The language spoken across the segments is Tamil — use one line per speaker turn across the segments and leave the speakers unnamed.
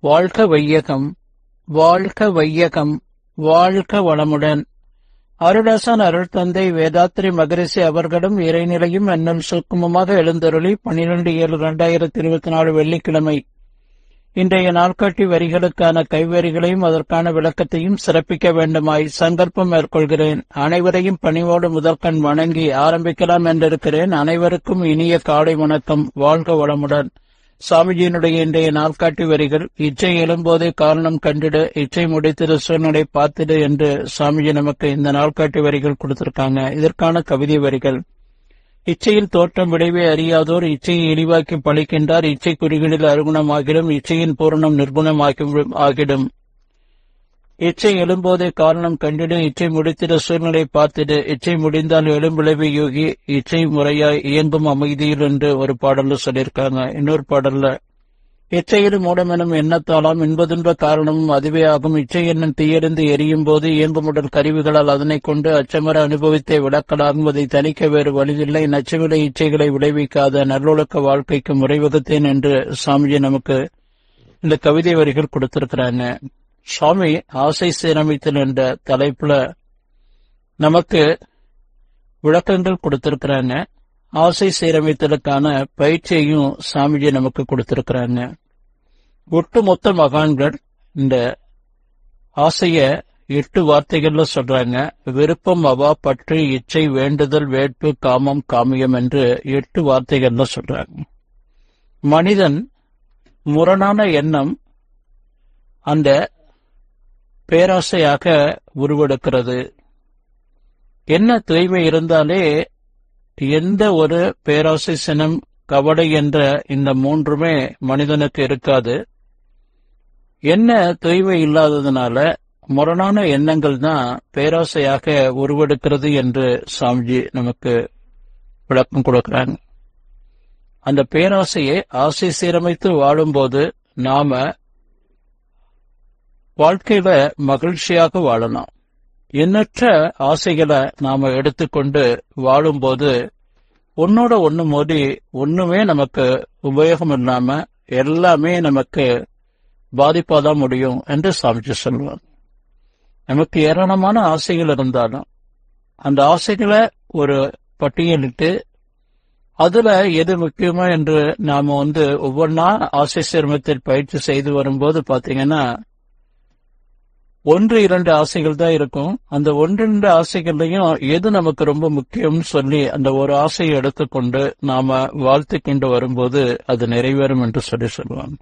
வாழ்க வையகம் வாழ்க வையகம் வாழ்க வளமுடன். அருளாசன் அருள் தந்தை வேதாத்திரி மகரிஷி அவர்களும் இறைநிலையும் என்னும் சுக்குமமாக எழுந்தருளி பனிரெண்டு ஏழு இரண்டாயிரத்தி இருபத்தி நாலு வெள்ளிக்கிழமை. இன்றைய நாள்காட்டி வரிகளுக்கான கைவரிகளையும் அதற்கான விளக்கத்தையும் சிறப்பிக்க வேண்டுமாய் சங்கல்பம் மேற்கொள்கிறேன். அனைவரையும் பணிவோடு முதற்கண் வணங்கி ஆரம்பிக்கலாம் என்றிருக்கிறேன். அனைவருக்கும் இனிய காலை வணக்கம். வாழ்க வளமுடன். சாமிஜியினுடைய இன்றைய நாள்காட்டி வரிகள் இச்சை எழும்போதே காரணம் கண்டிடு இச்சை முடித்திரு சூழ்நிலை பார்த்திடு என்று சாமிஜி நமக்கு இந்த நாள்காட்டி வரிகள் கொடுத்திருக்காங்க. இதற்கான கவிதை வரிகள். இச்சையில் தோற்றம் விடைவே அறியாதோர் இச்சையை இழிவாக்கி பழிக்கின்றார் இச்சை குறிகளில் அருகுணமாகிடும் இச்சையின் பூரணம் நிர்குணமாகி ஆகிடும். இச்சை எழும்போதே காரணம் கண்டிடு இச்சை முடித்திட சூழ்நிலை பார்த்திடு இச்சை முடிந்தால் எழும்பிளவு யோகி இச்சை முறையாய் இயங்கும் அமைதியில் என்று ஒரு பாடல்ல சொல்லியிருக்காங்க. இன்னொரு பாடல்ல இச்சையிலும் மூடமெனும் எண்ணத்தாலாம் இன்பதுன்ப காரணமும் அதுவே ஆகும். இச்சை எண்ணம் தீயறிந்து எரியும் போது இயங்கும் உடல் கருவிகளால் அதனை கொண்டு அச்சமர அனுபவித்தை விளக்கலாகும். அதை தணிக்க வேறு வழியில்லை. நச்சவிலை இச்சைகளை விளைவிக்காத நல்லொழுக்க வாழ்க்கைக்கு முறைவகுத்தேன் என்று சாமிஜி நமக்கு இந்த கவிதை வரிகள் கொடுத்திருக்கிறாங்க. சுவாமி ஆசை சீரமைத்தல் என்ற தலைப்புல நமக்கு விளக்கங்கள் கொடுத்திருக்கிறாங்க. ஆசை சீரமைத்தலுக்கான பயிற்சியையும் சாமிஜி நமக்கு கொடுத்திருக்கிறாங்க. ஒட்டுமொத்த மகான்கள் இந்த ஆசைய எட்டு வார்த்தைகள்ல சொல்றாங்க. விருப்பம் அவா பற்று இச்சை வேண்டுதல் வேட்பு காமம் காமியம் என்று எட்டு வார்த்தைகள்ல சொல்றாங்க. மனிதன் முரணான எண்ணம் அந்த பேராசையாக உருவெடுக்கிறது. என்ன தூய்மை இருந்தாலே எந்த ஒரு பேராசை சினம் கவடை என்ற இந்த மூன்றுமே மனிதனுக்கு இருக்காது. என்ன தூய்மை இல்லாததுனால முரணான எண்ணங்கள் தான் பேராசையாக உருவெடுக்கிறது என்று சாமிஜி நமக்கு விளக்கம் கொடுக்கிறாங்க. அந்த பேராசையை ஆசை சீரமைத்து வாழும்போது நாம வாழ்க்கையில மகிழ்ச்சியாக வாழலாம் எண்ணற்ற ஆசைகளை நாம எடுத்துக்கொண்டு வாழும்போது ஒன்னோட ஒண்ணு மோதி ஒண்ணுமே நமக்கு உபயோகம் இல்லாம எல்லாமே நமக்கு பாதிப்பாதான் முடியும் என்று சாமிஜி சொல்வார். நமக்கு ஏராளமான ஆசைகள் இருந்தாலும் அந்த ஆசைகளை ஒரு பட்டியலிட்டு அதுல எது முக்கியமா என்று நாம வந்து ஒவ்வொன்றா ஆசை சிரமத்தில் பயிற்சி செய்து வரும்போது பாத்தீங்கன்னா ஒன்று இரண்டு ஆசைகள் தான் இருக்கும். அந்த ஒன்று இரண்டு ஆசைகள்லையும் எது நமக்கு ரொம்ப முக்கியம்னு சொல்லி அந்த ஒரு ஆசையை எடுத்துக்கொண்டு நாம வாழ்த்து கொண்டு வரும்போது அது நிறைவேறும் என்று சொல்லி சொல்லுவாங்க.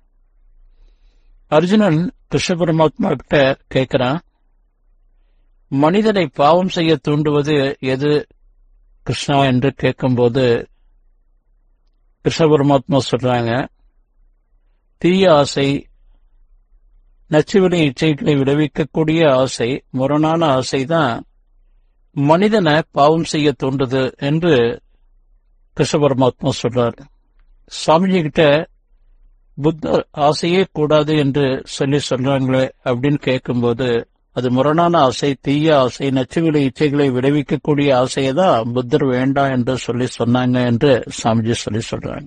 அர்ஜுனன் கிருஷ்ண பரமாத்மா கிட்ட கேட்கிறான் மனிதனை பாவம் செய்ய தூண்டுவது எது கிருஷ்ணா என்று கேட்கும்போது கிருஷ்ண பரமாத்மா சொல்றாங்க தீய ஆசை நச்சுவினை இச்சைகளை விளைவிக்கக்கூடிய ஆசை முரணான ஆசை தான் மனிதனை பாவம் செய்ய தோன்றுது என்று கிருஷ்ண பரமாத்மா சொல்றார். சுவாமிஜி கிட்ட புத்தர் ஆசையே கூடாது என்று சொல்லி சொல்றாங்களே அப்படின்னு கேட்கும்போது அது முரணான ஆசை தீய ஆசை நச்சுவிலை இச்சைகளை விளைவிக்கக்கூடிய ஆசையை தான் புத்தர் வேண்டாம் என்று சொல்லி சொன்னாங்க என்று சாமிஜி சொல்லி சொல்றாங்க.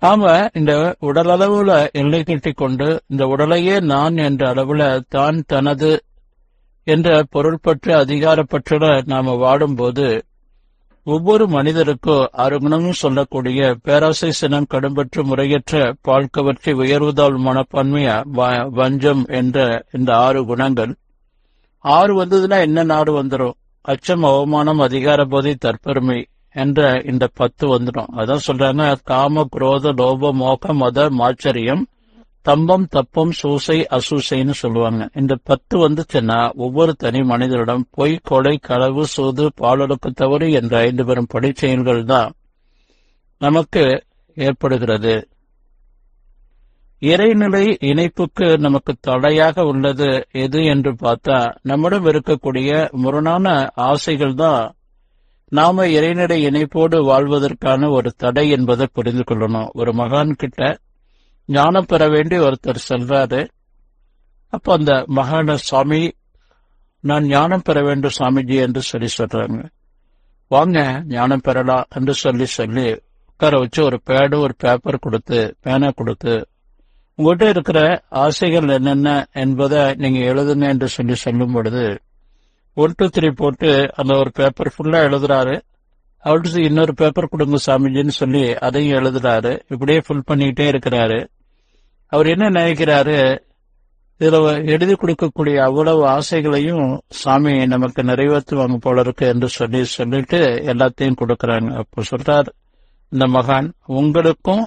நாம இந்த உடலளவுல எல்லை கட்டி கொண்டு இந்த உடலையே நான் என்ற அளவுல தான் தனது என்ற பொருள்பற்ற அதிகாரப்பற்றுல நாம வாடும்போது ஒவ்வொரு மனிதருக்கும் அருகுணமும் சொல்லக்கூடிய பேராசை சினம் கடும்பற்ற முறையற்ற பால்கவற்றை உயர்வுதால் மனப்பான்மையா வஞ்சம் என்ற இந்த ஆறு குணங்கள். ஆறு வந்ததுன்னா என்ன நாடு வந்துடும் அச்சம் அவமானம் அதிகார போதை தற்பெருமை. என்ற இந்த பத்து வந்துடும். அதான் சொல்றாங்க காம குரோத லோப மோக மத மாச்சரியம் தம்பம் தப்பம் சூசை அசூசைன்னு சொல்லுவாங்க. இந்த பத்து வந்துச்சுன்னா ஒவ்வொரு தனி மனிதரிடம் பொய் கொலை களவு சூது பாலொடுக்கு தவறு என்ற ஐந்து பெரும் படைச்செயல்கள் தான் நமக்கு ஏற்படுகிறது. இறைநிலை இணைப்புக்கு நமக்கு தடையாக உள்ளது எது என்று பார்த்தா நம்மிடம் இருக்கக்கூடிய முரணான ஆசைகள் தான் நாம இறைநடை இணைப்போடு வாழ்வதற்கான ஒரு தடை என்பதை புரிந்து கொள்ளணும். ஒரு மகான் கிட்ட ஞானம் பெற வேண்டி ஒருத்தர் செல்றாரு. அப்ப அந்த மகான சுவாமி நான் ஞானம் பெற வேண்டும் சுவாமிஜி என்று சொல்லி சொல்றாங்க. வாங்க ஞானம் பெறலாம் என்று சொல்லி சொல்லி உட்கார வச்சு ஒரு பேடு ஒரு பேப்பர் கொடுத்து பேனா கொடுத்து உங்கள்கிட்ட இருக்கிற ஆசைகள் என்னென்ன என்பதை நீங்க எழுதுங்க என்று சொல்லி சொல்லும் பொழுது ஒன் டூ த்ரீ போட்டு அந்த ஒரு பேப்பர் ஃபுல்லா எழுதுறாரு. அவர்கிட்ட இன்னொரு பேப்பர் கொடுங்க சாமிஜின்னு சொல்லி அதையும் எழுதுறாரு. இப்படியே ஃபுல் பண்ணிக்கிட்டே இருக்கிறாரு. அவர் என்ன நினைக்கிறாரு? இதுல எழுதி கொடுக்கக்கூடிய அவ்வளவு ஆசைகளையும் சாமி நமக்கு நிறைவேற்றுவாங்க போல இருக்கு என்று சொல்லி சொல்லிட்டு எல்லாத்தையும் கொடுக்கறாங்க. அப்போ சொல்றார் இந்த மகான் உங்களுக்கும்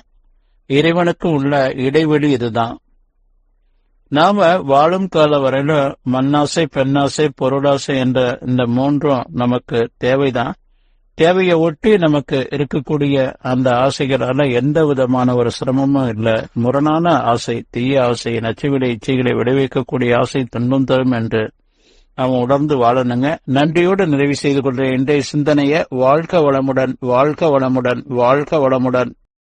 இறைவனுக்கும் உள்ள இடைவெளி இதுதான். நாம வாழும் கால வரையில மண்ணாசை பெண்ணாசை பொருளாசை என்ற இந்த மூன்றும் நமக்கு தேவைதான். தேவையை ஒட்டி நமக்கு இருக்கக்கூடிய அந்த ஆசைகளால எந்த விதமான ஒரு சிரமமும் இல்ல. முரணான ஆசை தீய ஆசை நச்சுவிடை இச்சைகளை விளைவிக்கக்கூடிய ஆசை துன்பம் தரும் என்று அவன் உணர்ந்து வாழணுங்க. நன்றியோடு நிறைவு செய்து கொள்ற இன்றைய சிந்தனைய வாழ்க்க வளமுடன் வாழ்க்க வளமுடன் வாழ்க்க வளமுடன்.